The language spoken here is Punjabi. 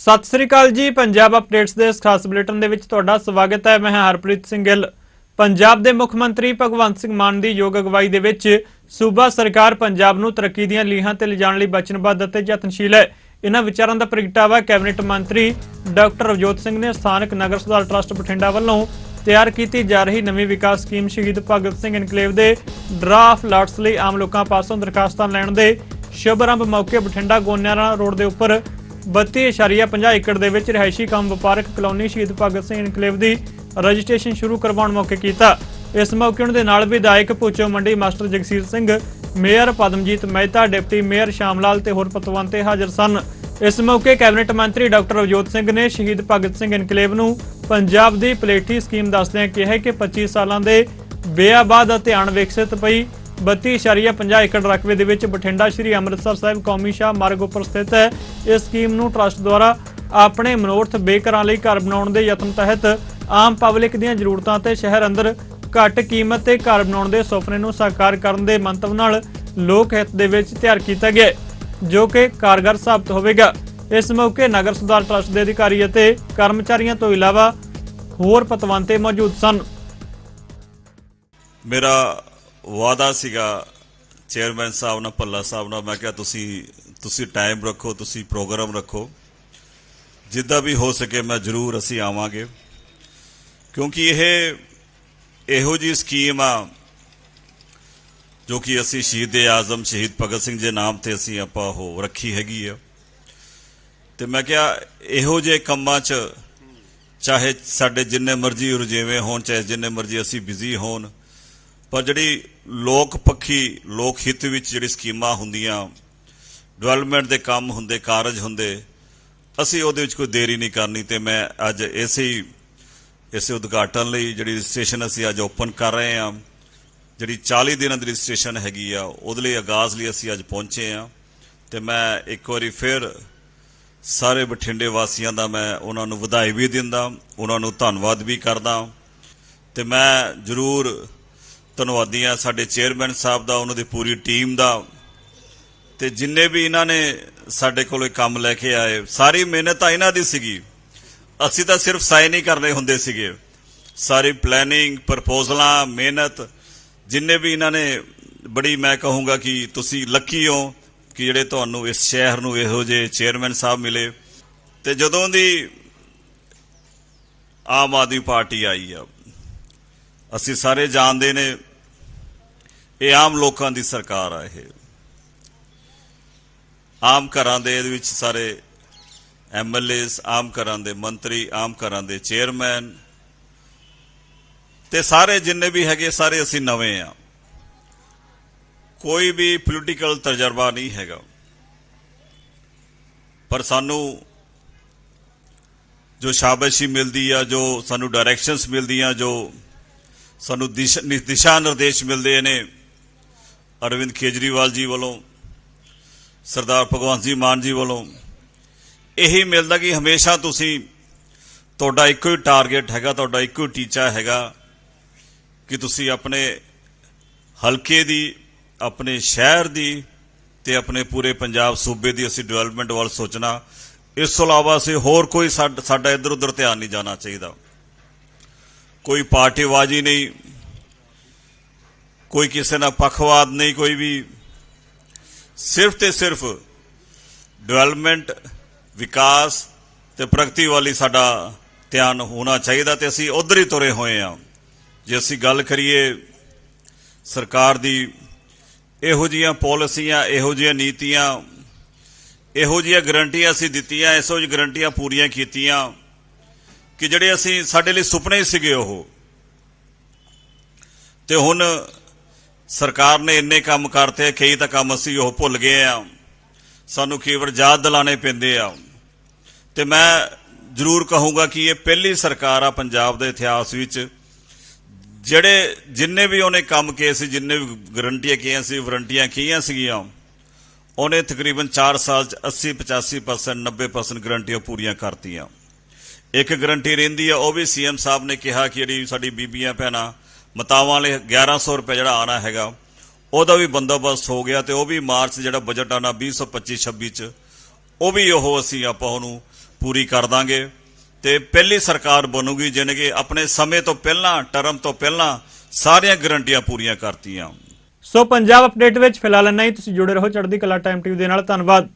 ਸਤਿ ਸ੍ਰੀ ਅਕਾਲ ਜੀ, ਪੰਜਾਬ ਅਪਡੇਟਸ ਦੇ ਇਸ ਖਾਸ ਬੁਲੇਟਿਨ ਦੇ ਵਿੱਚ ਤੁਹਾਡਾ ਸਵਾਗਤ ਹੈ। ਮੈਂ ਹਰਪ੍ਰੀਤ ਸਿੰਘ ਗਿੱਲ। ਪੰਜਾਬ ਦੇ ਮੁੱਖ ਮੰਤਰੀ ਭਗਵੰਤ ਸਿੰਘ ਮਾਨ ਦੀ ਯੋਗ ਅਗਵਾਈ ਦੇ ਵਿੱਚ ਸੂਬਾ ਸਰਕਾਰ ਪੰਜਾਬ ਨੂੰ ਤਰੱਕੀ ਦੀਆਂ ਲੀਹਾਂ ਤੇ ਲਿਜਾਣ ਲਈ ਵਚਨਬੱਧ ਅਤੇ ਯਤਨਸ਼ੀਲ ਹੈ। ਇਹਨਾਂ ਵਿਚਾਰਾਂ ਦਾ ਪ੍ਰਗਟਾਵਾ ਕੈਬਨਿਟ ਮੰਤਰੀ ਡਾਕਟਰ ਰਵਜੋਤ ਸਿੰਘ ਨੇ ਸਥਾਨਕ ਨਗਰ ਸੁਧਾਰ ਟਰੱਸਟ ਬਠਿੰਡਾ ਵੱਲੋਂ ਤਿਆਰ ਕੀਤੀ ਜਾ ਰਹੀ ਨਵੀਂ ਵਿਕਾਸ ਸਕੀਮ ਸ਼ਹੀਦ ਭਗਤ ਸਿੰਘ ਇਨਕਲੇਵ ਦੇ ਡਰਾਫਟ ਲਾਟਸ ਲਈ ਆਮ ਲੋਕਾਂ ਪਾਸੋਂ ਦਰਖਾਸਤਾਂ ਲੈਣ ਦੇ ਸ਼ੁਭ ਆਰੰਭ ਮੌਕੇ ਬਠਿੰਡਾ ਗੋਨਿਆਣਾ ਰੋਡ ਦੇ ਉੱਪਰ 32.50 ਏਕੜ ਦੇ ਵਿੱਚ ਰਿਹਾਇਸ਼ੀ ਕੰਮ ਵਪਾਰਕ ਕਲੋਨੀ ਸ਼ਹੀਦ ਭਗਤ ਸਿੰਘ ਇਨਕਲੇਵ ਦੀ ਰਜਿਸਟ੍ਰੇਸ਼ਨ ਸ਼ੁਰੂ ਕਰਵਾਉਣ ਮੌਕੇ ਕੀਤਾ। ਇਸ ਮੌਕੇ ਉਹਨਾਂ ਦੇ ਨਾਲ ਵਿਧਾਇਕ Pucho Mandi master Jagsir Singh, mayor Padamjit Mehta, deputy mayor Shamlal ਤੇ ਹੋਰ ਪਤਵੰਤੇ ਹਾਜ਼ਰ ਸਨ। ਇਸ ਮੌਕੇ ਕੈਬਨਿਟ ਮੰਤਰੀ ਡਾਕਟਰ ਅਵਜੋਤ ਸਿੰਘ ਨੇ ਸ਼ਹੀਦ ਭਗਤ ਸਿੰਘ ਇਨਕਲੇਵ ਨੂੰ ਪੰਜਾਬ ਦੀ ਪਲੇਠੀ ਸਕੀਮ ਦੱਸਦਿਆਂ ਕਿਹਾ ਕਿ 25 ਸਾਲਾਂ ਦੇ ਬੇਆਬਾਦ ਅਤੇ ਅਣਵਿਕਸਿਤ ਪਈ। 32.50 ਏਕੜ ਰਕਬੇ ਦੇ ਵਿੱਚ ਬਠਿੰਡਾ ਸ਼੍ਰੀ ਅੰਮ੍ਰਿਤਸਰ ਸਾਹਿਬ ਕੌਮੀ ਸ਼ਾਹ ਮਾਰਗ ਉੱਪਰ ਸਥਿਤ ਹੈ। ਇਸ ਸਕੀਮ ਨੂੰ ਟਰਸਟ ਦੁਆਰਾ ਆਪਣੇ ਮਨੋਰਥ ਬੇਘਰਾਂ ਲਈ ਘਰ ਬਣਾਉਣ ਦੇ ਯਤਨ ਤਹਿਤ ਆਮ ਪਬਲਿਕ ਦੀਆਂ ਜ਼ਰੂਰਤਾਂ ਤੇ ਸ਼ਹਿਰ ਅੰਦਰ ਘੱਟ ਕੀਮਤ ਤੇ ਘਰ ਬਣਾਉਣ ਦੇ ਸੁਪਨੇ ਨੂੰ ਸਾਕਾਰ ਕਰਨ ਦੇ ਮੰਤਵ ਨਾਲ ਲੋਕ ਹਿੱਤ ਦੇ ਵਿੱਚ ਤਿਆਰ ਕੀਤਾ ਗਿਆ ਜੋ ਕਿ ਕਾਰਗਰ ਸਾਬਤ ਹੋਵੇਗਾ। ਇਸ ਮੌਕੇ ਨਗਰ ਸੁਧਾਰ ਟਰਸਟ ਦੇ ਅਧਿਕਾਰੀ ਅਤੇ ਕਰਮਚਾਰੀਆਂ ਤੋਂ ਇਲਾਵਾ ਹੋਰ ਪਤਵੰਤੇ ਮੌਜੂਦ ਸਨ। ਮੇਰਾ ਵਾਅਦਾ ਸੀਗਾ ਚੇਅਰਮੈਨ ਸਾਹਿਬ ਨਾਲ, ਭੱਲਾ ਸਾਹਿਬ ਨਾਲ। ਮੈਂ ਕਿਹਾ, ਤੁਸੀਂ ਤੁਸੀਂ ਟਾਈਮ ਰੱਖੋ, ਤੁਸੀਂ ਪ੍ਰੋਗਰਾਮ ਰੱਖੋ। ਜਿੱਦਾਂ ਵੀ ਹੋ ਸਕੇ ਮੈਂ ਜ਼ਰੂਰ ਅਸੀਂ ਆਵਾਂਗੇ। ਕਿਉਂਕਿ ਇਹ ਇਹੋ ਜੀ ਸਕੀਮ ਆ ਜੋ ਕਿ ਅਸੀਂ ਸ਼ਹੀਦ ਆਜ਼ਮ, ਸ਼ਹੀਦ ਭਗਤ ਸਿੰਘ ਦੇ ਨਾਮ ਤੇ ਅਸੀਂ ਆਪਾਂ ਉਹ ਰੱਖੀ ਹੈਗੀ ਆ। ਤੇ ਮੈਂ ਕਿਹਾ, ਇਹੋ ਜਿਹੇ ਕੰਮਾਂ 'ਚ ਚਾਹੇ ਸਾਡੇ ਜਿੰਨੇ ਮਰਜ਼ੀ ਰੁਝੇਵੇਂ ਹੋਣ, ਚਾਹੇ ਜਿੰਨੇ ਮਰਜ਼ੀ ਅਸੀਂ ਬਿਜ਼ੀ ਹੋਣ ਪਰ ਜਿਹੜੀ ਲੋਕ ਪੱਖੀ, ਲੋਕ ਹਿੱਤ ਵਿੱਚ ਜਿਹੜੀ ਸਕੀਮਾਂ ਹੁੰਦੀਆਂ ਡਿਵੈਲਪਮੈਂਟ ਦੇ ਕੰਮ ਹੁੰਦੇ, ਕਾਰਜ ਹੁੰਦੇ, ਅਸੀਂ ਉਹਦੇ ਵਿੱਚ ਕੋਈ ਦੇਰੀ ਨਹੀਂ ਕਰਨੀ ਤੇ ਮੈਂ ਅੱਜ ਇਸੇ ਹੀ, ਇਸੇ ਉਦਘਾਟਨ ਲਈ ਜਿਹੜੀ ਰਜਿਸਟ੍ਰੇਸ਼ਨ ਅਸੀਂ ਅੱਜ ਓਪਨ ਕਰ ਰਹੇ ਹਾਂ, ਜਿਹੜੀ 40 ਦਿਨਾਂ ਦੀ ਰਜਿਸਟ੍ਰੇਸ਼ਨ ਹੈਗੀ ਆ, ਉਹਦੇ ਲਈ ਆਗਾਜ਼ ਲਈ ਅਸੀਂ ਅੱਜ ਪਹੁੰਚੇ ਆ ਤੇ ਮੈਂ ਇੱਕ ਵਾਰੀ ਫਿਰ ਸਾਰੇ ਬਠਿੰਡੇ ਵਾਸੀਆਂ ਦਾ ਮੈਂ ਉਹਨਾਂ ਨੂੰ ਵਧਾਈ ਵੀ ਦਿੰਦਾ, ਉਹਨਾਂ ਨੂੰ ਧੰਨਵਾਦ ਵੀ ਕਰਦਾ ਤੇ ਮੈਂ ਜ਼ਰੂਰ ਧੰਨਵਾਦੀ ਆ ਸਾਡੇ ਚੇਅਰਮੈਨ ਸਾਹਿਬ ਦਾ, ਉਹਨਾਂ ਦੀ ਪੂਰੀ ਟੀਮ ਦਾ। ਤੇ ਜਿੰਨੇ ਵੀ ਇਹਨਾਂ ਨੇ ਸਾਡੇ ਕੋਲ ਇਹ ਕੰਮ ਲੈ ਕੇ ਆਏ, ਸਾਰੀ ਮਿਹਨਤ ਤਾਂ ਇਹਨਾਂ ਦੀ ਸੀਗੀ। ਅਸੀਂ ਤਾਂ ਸਿਰਫ ਸਾਈਨ ਹੀ ਕਰਨੇ ਹੁੰਦੇ ਸੀਗੇ। ਸਾਰੀ ਪਲੈਨਿੰਗ ਪ੍ਰਪੋਜ਼ਲਾਂ ਮਿਹਨਤ, ਜਿੰਨੇ ਵੀ ਇਹਨਾਂ ਨੇ, ਬੜੀ ਮੈਂ ਕਹੂੰਗਾ ਕਿ ਤੁਸੀਂ ਲੱਕੀ ਹੋ ਕਿ ਜਿਹੜੇ ਤੁਹਾਨੂੰ ਇਸ ਸ਼ਹਿਰ ਨੂੰ ਇਹੋ ਜਿਹੇ ਚੇਅਰਮੈਨ ਸਾਹਿਬ ਮਿਲੇ। ਤੇ ਜਦੋਂ ਦੀ ਆਮ ਆਦਮੀ ਪਾਰਟੀ ਆਈ ਆ ਅਸੀਂ ਸਾਰੇ ਜਾਣਦੇ ਨੇ, ਇਹ ਆਮ ਲੋਕਾਂ ਦੀ ਸਰਕਾਰ ਆ ਇਹ। ਆਮ ਘਰਾਂ ਦੇ ਇਹਦੇ ਵਿੱਚ ਸਾਰੇ ਐਮਐਲਏਸ ਆਮ ਘਰਾਂ ਦੇ ਮੰਤਰੀ, ਆਮ ਘਰਾਂ ਦੇ ਚੇਅਰਮੈਨ ਤੇ ਸਾਰੇ ਜਿੰਨੇ ਵੀ ਹੈਗੇ, ਸਾਰੇ ਅਸੀਂ ਨਵੇਂ ਆ। ਕੋਈ ਵੀ ਪੋਲੀਟੀਕਲ ਤਜਰਬਾ ਨਹੀਂ ਹੈਗਾ। ਪਰ ਸਾਨੂੰ ਜੋ ਸ਼ਾਬਾਸ਼ੀ ਮਿਲਦੀ ਆ, ਜੋ ਸਾਨੂੰ ਡਾਇਰੈਕਸ਼ਨਸ ਮਿਲਦੀਆਂ, ਜੋ ਸਾਨੂੰ ਦਿਸ਼ਾ ਨਿ- ਦਿਸ਼ਾ ਨਿਰਦੇਸ਼ ਮਿਲਦੇ ਨੇ ਅਰਵਿੰਦ ਕੇਜਰੀਵਾਲ ਜੀ ਵੱਲੋਂ, ਸਰਦਾਰ ਭਗਵੰਤ ਸਿੰਘ ਮਾਨ ਜੀ ਵੱਲੋਂ। ਇਹੀ ਮਿਲਦਾ ਕਿ ਹਮੇਸ਼ਾ ਤੁਸੀਂ ਤੁਹਾਡਾ ਇੱਕੋ ਹੀ ਟਾਰਗੇਟ ਹੈਗਾ, ਤੁਹਾਡਾ ਇੱਕੋ ਹੀ ਟੀਚਾ ਹੈਗਾ ਕਿ ਤੁਸੀਂ ਆਪਣੇ ਹਲਕੇ ਦੀ, ਆਪਣੇ ਸ਼ਹਿਰ ਦੀ ਤੇ ਆਪਣੇ ਪੂਰੇ ਪੰਜਾਬ ਸੂਬੇ ਦੀ ਅਸੀਂ ਡਿਵੈਲਪਮੈਂਟ ਵੱਲ ਸੋਚਣਾ। ਇਸ ਤੋਂ ਇਲਾਵਾ ਅਸੀਂ ਹੋਰ ਕੋਈ ਸਾਡ- ਸਾਡਾ ਇੱਧਰ ਉੱਧਰ ਧਿਆਨ ਨਹੀਂ ਜਾਣਾ ਚਾਹੀਦਾ। ਕੋਈ ਪਾਰਟੀਵਾਜੀ ਨਹੀਂ, ਕੋਈ ਕਿਸੇ ਨਾਲ ਪੱਖਵਾਦ ਨਹੀਂ, ਕੋਈ ਵੀ। ਸਿਰਫ ਤੇ ਸਿਰਫ ਡਿਵੈਲਪਮੈਂਟ, ਵਿਕਾਸ ਤੇ ਪ੍ਰਗਤੀ ਵਾਲੀ ਸਾਡਾ ਧਿਆਨ ਹੋਣਾ ਚਾਹੀਦਾ ਤੇ ਅਸੀਂ ਉਧਰ ਹੀ ਤੁਰੇ ਹੋਏ ਆ ਜੇ ਅਸੀਂ ਗੱਲ ਕਰੀਏ ਸਰਕਾਰ ਦੀ, ਇਹੋ ਜੀਆਂ ਪਾਲਿਸੀਆਂ, ਇਹੋ ਜੀਆਂ ਨੀਤੀਆਂ, ਇਹੋ ਜੀਆਂ ਗਰੰਟੀਆਂ ਅਸੀਂ ਦਿੱਤੀਆਂ ਇਹੋ ਜਿਹੀ ਗਰੰਟੀਆਂ ਪੂਰੀਆਂ ਕੀਤੀਆਂ। ਕਿ ਜਿਹੜੇ ਅਸੀਂ ਸਾਡੇ ਲਈ ਸੁਪਨੇ ਸੀਗੇ ਉਹ। ਤੇ ਹੁਣ ਸਰਕਾਰ ਨੇ ਇੰਨੇ ਕੰਮ ਕਰਤੇ, ਕਈ ਤਾਂ ਕੰਮ ਅਸੀਂ ਉਹ ਭੁੱਲ ਗਏ ਆ। ਸਾਨੂੰ ਕਈ ਵਾਰ ਯਾਦ ਦਿਲਾਣੇ ਪੈਂਦੇ ਆ। ਤੇ ਮੈਂ ਜ਼ਰੂਰ ਕਹੂੰਗਾ ਕਿ ਇਹ ਪਹਿਲੀ ਸਰਕਾਰ ਆ ਪੰਜਾਬ ਦੇ ਇਤਿਹਾਸ ਵਿੱਚ, ਜਿਹੜੇ ਜਿੰਨੇ ਵੀ ਉਹਨੇ ਕੰਮ ਕੀਤੇ ਸੀ, ਜਿੰਨੇ ਵੀ ਗਰੰਟੀਆਂ ਕੀਆਂ ਸੀ, ਵਾਰੰਟੀਆਂ ਕੀਆਂ ਸੀਗੀਆਂ, ਉਹਨੇ ਤਕਰੀਬਨ 4 ਸਾਲ ਚ 80 85% 90% ਗਰੰਟੀਆਂ ਪੂਰੀਆਂ ਕਰਤੀਆਂ। ਇੱਕ ਗਰੰਟੀ ਰਹਿੰਦੀ ਆ, ਉਹ ਵੀ ਸੀਐਮ ਸਾਹਿਬ ਨੇ ਕਿਹਾ ਕਿ ਜਿਹੜੀ ਸਾਡੀ ਬੀਬੀਆਂ ਭੈਣਾਂ, ਮਤਾਵਾਂ ਲਈ 1100 ਰੁਪਏ ਜਿਹੜਾ ਆਣਾ ਹੈਗਾ, ਉਹਦਾ ਵੀ ਬੰਦੋਬਸਤ ਹੋ ਗਿਆ ਤੇ ਉਹ ਵੀ ਮਾਰਚ ਜਿਹੜਾ ਬਜਟ ਆਣਾ 2025 26 ਚ, ਉਹ ਵੀ ਉਹ ਅਸੀਂ ਆਪਾਂ ਉਹਨੂੰ ਪੂਰੀ ਕਰ ਦਾਂਗੇ। ਤੇ ਪਹਿਲੀ ਸਰਕਾਰ ਬਣੂਗੀ ਜਿਹਨੇ ਕਿ ਆਪਣੇ ਸਮੇਂ ਤੋਂ ਪਹਿਲਾਂ, ਟਰਮ ਤੋਂ ਪਹਿਲਾਂ ਸਾਰੀਆਂ ਗਰੰਟੀਆਂ ਪੂਰੀਆਂ ਕਰਤੀਆਂ। ਸੋ ਪੰਜਾਬ ਅਪਡੇਟ ਵਿੱਚ ਫਿਲਹਾਲ ਇੰਨਾ ਹੀ, ਤੁਸੀਂ ਜੁੜੇ ਰਹੋ ਚੜ੍ਹਦੀ ਕਲਾ ਟਾਈਮ ਟੀਵੀ ਦੇ ਨਾਲ, ਧੰਨਵਾਦ।